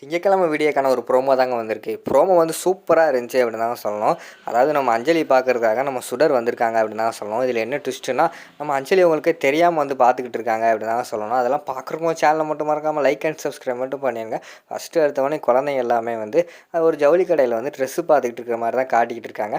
திங்கக்கிழமை வீடியோக்கான ஒரு ப்ரோமோ தாங்க வந்திருக்கு. ப்ரோமோ வந்து சூப்பராக இருந்துச்சு அப்படின்னு தான் சொல்லணும். அதாவது நம்ம அஞ்சலி பார்க்கறதுக்காக நம்ம சுடர் வந்திருக்காங்க அப்படின்னு தான் சொல்லணும். இதில் என்ன ட்விஸ்ட்டுனா நம்ம அஞ்சலி உங்களுக்கு தெரியாமல் வந்து பார்த்துக்கிட்டு இருக்காங்க அப்படின்னு தான் சொல்லணும். அதெல்லாம் பார்க்குறப்போ சேனலை மட்டும் மறக்காமல் லைக் அண்ட் சப்ஸ்கிரைப் மட்டும் பண்ணிடுங்க ஃபஸ்ட்டு எடுத்தவொடனே குழந்தைங்க எல்லாமே வந்து ஒரு ஜவுளி கடையில் வந்து ட்ரெஸ்ஸு பார்த்துக்கிட்டு இருக்கிற மாதிரி தான் காட்டிக்கிட்டு இருக்காங்க.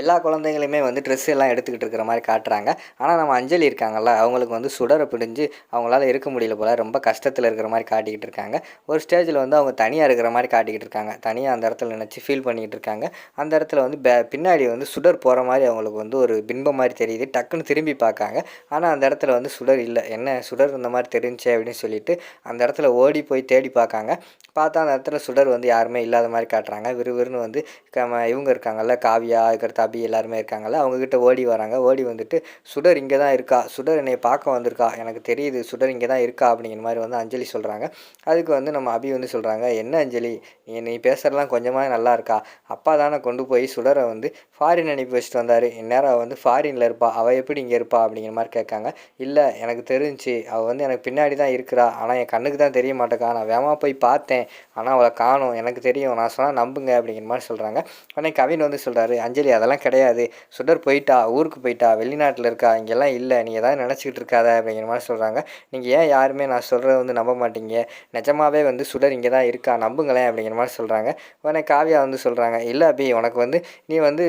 எல்லா குழந்தைங்களுமே வந்து ட்ரெஸ் எல்லாம் எடுத்துக்கிட்டு இருக்கிற மாதிரி காட்டுறாங்க. ஆனால் நம்ம அஞ்சலி இருக்காங்கல்ல அவங்களுக்கு வந்து சுடரை பிடிஞ்சு அவங்களால இருக்க முடியல போல் ரொம்ப கஷ்டத்தில் இருக்கிற மாதிரி காட்டிக்கிட்டு இருக்காங்க. ஒரு ஸ்டேஜில் வந்து அவங்க தனியாக இருக்கிற மாதிரி காட்டிக்கிட்டு இருக்காங்க. தனியாக அந்த இடத்துல நினச்சி ஃபீல் பண்ணிக்கிட்டு இருக்காங்க. அந்த இடத்துல வந்து பே பின்னாடி வந்து சுடர் போகிற மாதிரி அவங்களுக்கு வந்து ஒரு பின்பம் மாதிரி தெரியுது. டக்குன்னு திரும்பி பார்க்காங்க. ஆனால் அந்த இடத்துல வந்து சுடர் இல்லை. என்ன சுடர் இந்த மாதிரி தெரிஞ்சு அப்படின்னு சொல்லிட்டு அந்த இடத்துல ஓடி போய் தேடி பார்க்காங்க. பார்த்தா அந்த இடத்துல சுடர் வந்து யாருமே இல்லாத மாதிரி காட்டுறாங்க. விறுவிறுன்னு வந்து இவங்க இருக்காங்கல்ல காவியா அதுக்கடுத்து அபி எல்லாருமே இருக்காங்கல்ல அவங்கக்கிட்ட ஓடி வராங்க. ஓடி வந்துட்டு சுடர் இங்கே தான் இருக்கா? சுடர் என்னை பார்க்க வந்திருக்கா? எனக்கு தெரியுது சுடர் இங்கே தான் இருக்கா? அப்படிங்கிற மாதிரி வந்து அஞ்சலி சொல்கிறாங்க அதுக்கு வந்து நம்ம அபி வந்து சொல்கிறாங்க என்ன அஞ்சலி? நீ நீ பேசுகிறலாம் கொஞ்சமாக நல்லா இருக்கா? அப்பா தானே கொண்டு போய் சுடரை வந்து ஃபாரின் அனுப்பி வச்சுட்டு வந்தார். இந்நேரம் வந்து ஃபாரினில் இருப்பா. அவள் எப்படி இங்கே இருப்பா? அப்படிங்கிற மாதிரி கேட்காங்க. இல்லை எனக்கு தெரிஞ்சு அவள் வந்து எனக்கு பின்னாடி தான் இருக்கிறா. ஆனால் என் கண்ணுக்கு தான் தெரிய மாட்டேக்கா. நான் வேகமாக போய் பார்த்தேன். ஆனால் அவளை காணும். எனக்கு தெரியும். நான் சொன்னால் நம்புங்க. அப்படிங்கிற மாதிரி சொல்கிறாங்க உடனே கவின் வந்து சொல்கிறாரு அஞ்சலி அதெல்லாம் கிடையாது. சுடர் போயிட்டா ஊருக்கு போயிட்டா வெளிநாட்டில் இருக்கா இங்கெல்லாம் இல்லை நீ எதாவது நினச்சிக்கிட்டு இருக்காத அப்படிங்கிற மாதிரி சொல்கிறாங்க நீங்கள் ஏன் யாருமே நான் சொல்கிறத வந்து நம்ப மாட்டீங்க? நிஜமாவே வந்து சுடர் இங்கே தான் இருக்கா? நம்புங்களேன் அப்படிங்கிற மாதிரி சொல்கிறாங்க உடனே காவியா வந்து சொல்கிறாங்க இல்லை அபி உனக்கு வந்து நீ வந்து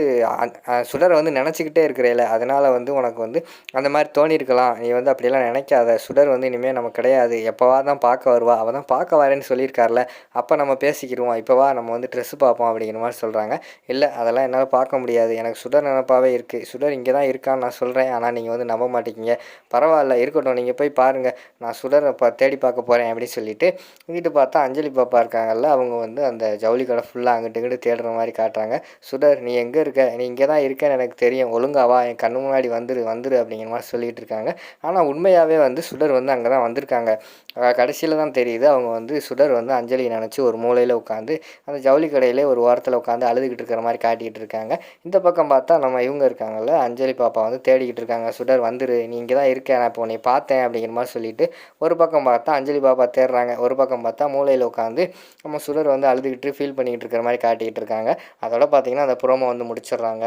சுடரை வந்து நினச்சிக்கிட்டே இருக்கிறேல. அதனால் வந்து உனக்கு வந்து அந்த மாதிரி தோணியிருக்கலாம். நீ வந்து அப்படியெல்லாம் நினைக்காத. சுடர் வந்து இனிமேல் நம்ம கிடையாது. எப்போவா தான் பார்க்க வருவா? அவள் தான் பார்க்க வரேன்னு சொல்லியிருக்கார்ல. அப்போ நம்ம பேசிக்கிடுவோம் இப்போவா நம்ம வந்து ட்ரெஸ்ஸு பார்ப்போம் அப்படிங்கிற மாதிரி சொல்கிறாங்க இல்லை அதெல்லாம் என்னால் பார்க்க முடியாது. எனக்கு சுடர் நினப்பாகவே இருக்குது சுடர் இங்கே தான் இருக்கான்னு நான் சொல்கிறேன் ஆனால் நீங்கள் வந்து நம்ப மாட்டேங்கிங்க பரவாயில்ல இருக்கட்டும் நீங்கள் போய் பாருங்கள் நான் சுடரை பா தேடி பார்க்க போகிறேன் அப்படின்னு சொல்லிட்டு இங்கிட்டு பார்த்தா அஞ்சலி பாப்பா இருக்காங்கல்ல அவங்க வந்து அந்த ஜவுளி கடை ஃபுல்லாக அங்கிட்டு இங்கிட்டு தேடுற மாதிரி காட்டுறாங்க. சுடர் நீ எங்கே இருக்க? நீ இங்கே தான் இருக்கேன்னு எனக்கு தெரியும். ஒழுங்காவா என் கண்ணு முன்னாடி வந்துரு வந்துரு அப்படிங்கிற மாதிரி சொல்லிகிட்டு இருக்காங்க. ஆனால் உண்மையாகவே வந்து சுடர் வந்து அங்கே தான் வந்திருக்காங்க. கடைசியில் தான் தெரியுது. அவங்க வந்து சுடர் வந்து அஞ்சலி நினச்சி ஒரு மூலையில் உட்காந்து அந்த ஜவுளி கடையிலே ஒரு ஓரத்தில் உட்காந்து அழுதுகிட்டு இருக்கிற மாதிரி காட்டிக்கிட்டு இருக்காங்க. இந்த பக்கம் பார்த்தா நம்ம இவங்க இருக்காங்கல்ல அஞ்சலி பாப்பா வந்து தேடிக்கிட்டு இருக்காங்க. சுடர் வந்துரு. நீ இங்கே தான் இருக்க நான் இப்போ உன்னை பார்த்தேன் அப்படிங்கிற மாதிரி சொல்லிட்டு ஒரு பக்கம் பார்த்தா அஞ்சலி பாப்பா தேடுறாங்க. ஒரு பக்கம் பார்த்தா மூலையில் உட்காந்து நம்ம சுடர் வந்து அழுதுகிட்டு ஃபீல் பண்ணிக்கிட்டு இருக்கிற மாதிரி காட்டிக்கிட்டு இருக்காங்க. அதோட பார்த்தீங்கன்னா அந்த ப்ரோமோ வந்து முடிச்சிடுறாங்க.